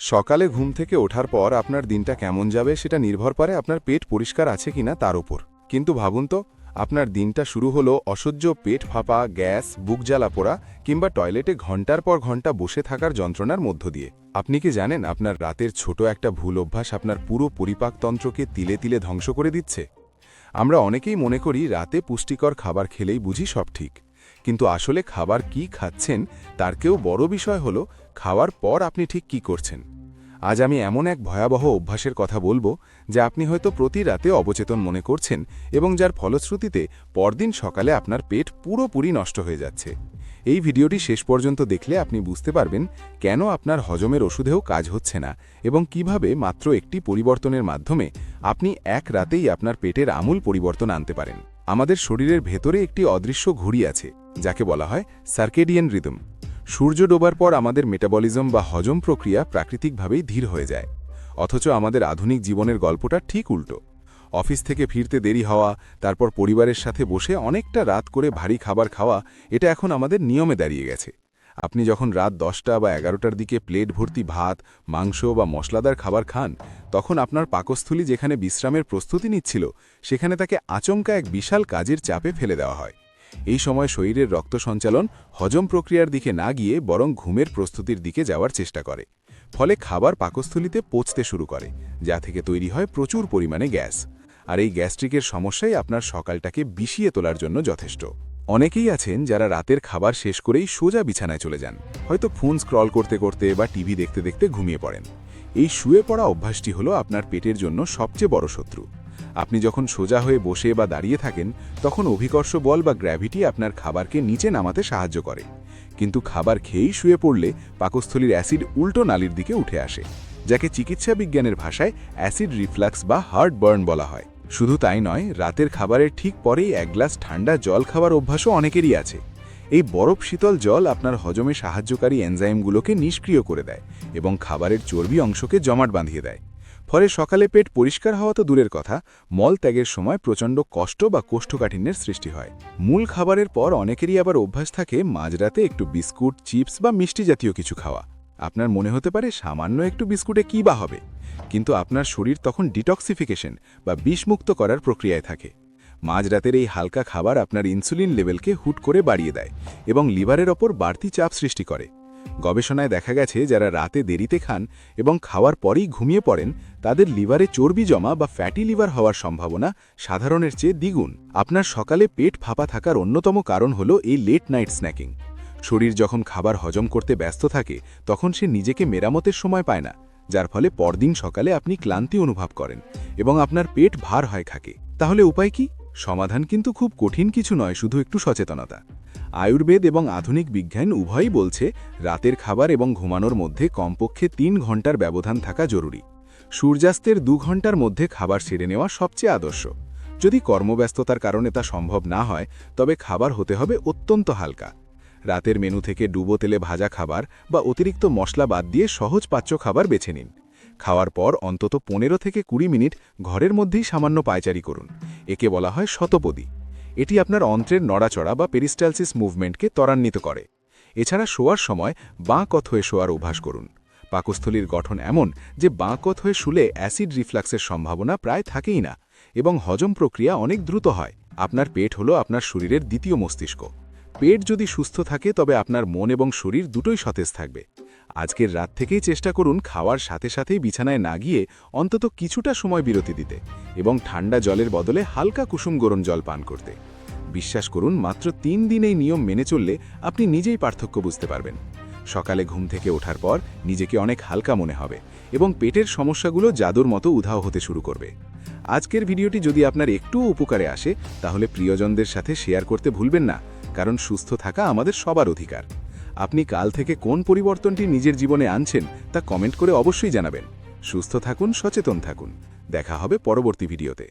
সকালে ঘুম থেকে ওঠার পর আপনার দিনটা কেমন যাবে সেটা নির্ভর করে আপনার পেট পরিষ্কার আছে কিনা তার উপর। কিন্তু ভাবুন তো, আপনার দিনটা শুরু হলো অসহ্য পেট ফাঁপা, গ্যাস, বুক জ্বালা পোড়া কিংবা টয়লেটে ঘণ্টার পর ঘণ্টা বসে থাকার যন্ত্রণার মধ্য দিয়ে। আপনি কি জানেন আপনার রাতের ছোট একটা ভুল অভ্যাস আপনার পুরো পরিপাকতন্ত্রকে তিলে তিলে ধ্বংস করে দিচ্ছে? আমরা অনেকেই মনে করি রাতে পুষ্টিকর খাবার খেলেই বুঝি সব ঠিক। কিন্তু আসলে খাবার কি খাচ্ছেন তার কেউ বড় বিষয় হলো, খাওয়ার পর আপনি ঠিক কি করছেন। আজ আমি এমন এক ভয়াবহ অভ্যাসের কথা বলব, যা আপনি হয়তো প্রতি রাতে অবচেতন মনে করছেন এবং যার ফলশ্রুতিতে পরদিন সকালে আপনার পেট পুরোপুরি নষ্ট হয়ে যাচ্ছে। এই ভিডিওটি শেষ পর্যন্ত দেখলে আপনি বুঝতে পারবেন কেন আপনার হজমের ওষুধেও কাজ হচ্ছে না এবং কীভাবে মাত্র একটি পরিবর্তনের মাধ্যমে আপনি এক রাতেই আপনার পেটের আমূল পরিবর্তন আনতে পারেন। আমাদের শরীরের ভেতরে একটি অদৃশ্য ঘুড়ি আছে যাকে বলা হয় সার্কেডিয়ান রিদম। সূর্য ডোবার পর আমাদের মেটাবলিজম বা হজম প্রক্রিয়া প্রাকৃতিকভাবেই ধীর হয়ে যায়। অথচ আমাদের আধুনিক জীবনের গল্পটা ঠিক উল্টো। অফিস থেকে ফিরতে দেরি হওয়া, তারপর পরিবারের সাথে বসে অনেকটা রাত করে ভারী খাবার খাওয়া, এটা এখন আমাদের নিয়মে দাঁড়িয়ে গেছে। আপনি যখন রাত দশটা বা এগারোটার দিকে প্লেট ভর্তি ভাত, মাংস বা মশলাদার খাবার খান, তখন আপনার পাকস্থলী যেখানে বিশ্রামের প্রস্তুতি নিচ্ছিল, সেখানে তাকে আচমকা এক বিশাল কাজের চাপে ফেলে দেওয়া হয়। এই সময় শরীরের রক্ত সঞ্চালন হজম প্রক্রিয়ার দিকে না গিয়ে বরং ঘুমের প্রস্তুতির দিকে যাওয়ার চেষ্টা করে। ফলে খাবার পাকস্থলিতে পচতে শুরু করে, যা থেকে তৈরি হয় প্রচুর পরিমাণে গ্যাস। আর এই গ্যাস্ট্রিকের সমস্যাই আপনার সকালটাকে বিষিয়ে তোলার জন্য যথেষ্ট। অনেকেই আছেন যারা রাতের খাবার শেষ করেই সোজা বিছানায় চলে যান। হয়তো ফোন স্ক্রল করতে করতে বা টিভি দেখতে দেখতে ঘুমিয়ে পড়েন। এই শুয়ে পড়া অভ্যাসটি হলো আপনার পেটের জন্য সবচেয়ে বড় শত্রু। আপনি যখন সোজা হয়ে বসে বা দাঁড়িয়ে থাকেন, তখন অভিকর্ষ বল বা গ্র্যাভিটি আপনার খাবারকে নিচে নামাতে সাহায্য করে। কিন্তু খাবার খেয়েই শুয়ে পড়লে পাকস্থলীর অ্যাসিড উল্টো নালির দিকে উঠে আসে, যাকে চিকিৎসা বিজ্ঞানের ভাষায় অ্যাসিড রিফ্লাক্স বা হার্ট বার্ন বলা হয়। শুধু তাই নয়, রাতের খাবারের ঠিক পরেই এক গ্লাস ঠান্ডা জল খাওয়ার অভ্যাসও অনেকেরই আছে। এই বরফ শীতল জল আপনার হজমে সাহায্যকারী এনজাইমগুলোকে নিষ্ক্রিয় করে দেয় এবং খাবারের চর্বি অংশকে জমাট বাঁধিয়ে দেয়। ফলে সকালে পেট পরিষ্কার হওয়া তো দূরের কথা, মল ত্যাগের সময় প্রচণ্ড কষ্ট বা কোষ্ঠকাঠিন্যের সৃষ্টি হয়। মূল খাবারের পর অনেকেরই আবার অভ্যাস থাকে মাঝরাতে একটু বিস্কুট, চিপস বা মিষ্টি জাতীয় কিছু খাওয়া। আপনার মনে হতে পারে সামান্য একটু বিস্কুটে কী বা হবে, কিন্তু আপনার শরীর তখন ডিটক্সিফিকেশন বা বিষমুক্ত করার প্রক্রিয়ায় থাকে। মাঝরাতের এই হালকা খাবার আপনার ইনসুলিন লেভেলকে হুট করে বাড়িয়ে দেয় এবং লিভারের ওপর বাড়তি চাপ সৃষ্টি করে। গবেষণায় দেখা গেছে, যারা রাতে দেরিতে খান এবং খাওয়ার পরেই ঘুমিয়ে পড়েন তাদের লিভারে চর্বি জমা বা ফ্যাটি লিভার হওয়ার সম্ভাবনা সাধারণের চেয়ে দ্বিগুণ। আপনার সকালে পেট ফাঁপা থাকার অন্যতম কারণ হলো এই লেট নাইট স্ন্যাকিং শরীর যখন খাবার হজম করতে ব্যস্ত থাকে, তখন সে নিজেকে মেরামতের সময় পায় না, যার ফলে পরদিন সকালে আপনি ক্লান্তি অনুভব করেন এবং আপনার পেট ভার হয় থাকে তাহলে উপায় কি? সমাধান কিন্তু খুব কঠিন কিছু নয়, শুধু একটু সচেতনতা। আয়ুর্বেদ এবং আধুনিক বিজ্ঞান উভয়ই বলছে, রাতের খাবার এবং ঘুমানোর মধ্যে কমপক্ষে তিন ঘণ্টার ব্যবধান থাকা জরুরি। সূর্যাস্তের দু ঘণ্টার মধ্যে খাবার সেরে নেওয়া সবচেয়ে আদর্শ। যদি কর্মব্যস্ততার কারণে তা সম্ভব না হয়, তবে খাবার হতে হবে অত্যন্ত হালকা। রাতের মেনু থেকে ডুবো তেলে ভাজা খাবার বা অতিরিক্ত মশলা বাদ দিয়ে সহজ পাচ্য খাবার বেছে নিন। খাওয়ার পর অন্তত পনেরো থেকে কুড়ি মিনিট ঘরের মধ্যেই সামান্য পায়চারি করুন। একে বলা হয় শতপদী। এটি আপনার অন্ত্রের নড়াচড়া বা পেরিস্টালসিস মুভমেন্টকে ত্বরান্বিত করে। এছাড়া শোয়ার সময় বাঁ কথ হয়ে শোয়ার অভ্যাস করুন। পাকস্থলীর গঠন এমন যে বাঁ কথ হয়ে শুলে অ্যাসিড রিফ্লাক্সের সম্ভাবনা প্রায় থাকেই না এবং হজম প্রক্রিয়া অনেক দ্রুত হয়। আপনার পেট হলো আপনার শরীরের দ্বিতীয় মস্তিষ্ক। পেট যদি সুস্থ থাকে, তবে আপনার মন এবং শরীর দুটোই সতেজ থাকবে। আজকের রাত থেকেই চেষ্টা করুন খাওয়ার সাথে সাথেই বিছানায় না গিয়ে অন্তত কিছুটা সময় বিরতি দিতে এবং ঠান্ডা জলের বদলে হালকা কুসুম গরম জল পান করতে। বিশ্বাস করুন, মাত্র তিন দিন এই নিয়ম মেনে চললে আপনি নিজেই পার্থক্য বুঝতে পারবেন। সকালে ঘুম থেকে ওঠার পর নিজেকে অনেক হালকা মনে হবে এবং পেটের সমস্যাগুলো জাদুর মতো উধাও হতে শুরু করবে। আজকের ভিডিওটি যদি আপনার একটুও উপকারে আসে, তাহলে প্রিয়জনদের সাথে শেয়ার করতে ভুলবেন না, কারণ সুস্থ থাকা আমাদের সবার অধিকার। আপনি কাল থেকে কোন পরিবর্তনটি নিজের জীবনে আনছেন, তা কমেন্ট করে অবশ্যই জানাবেন। সুস্থ থাকুন, সচেতন থাকুন। দেখা হবে পরবর্তী ভিডিওতে।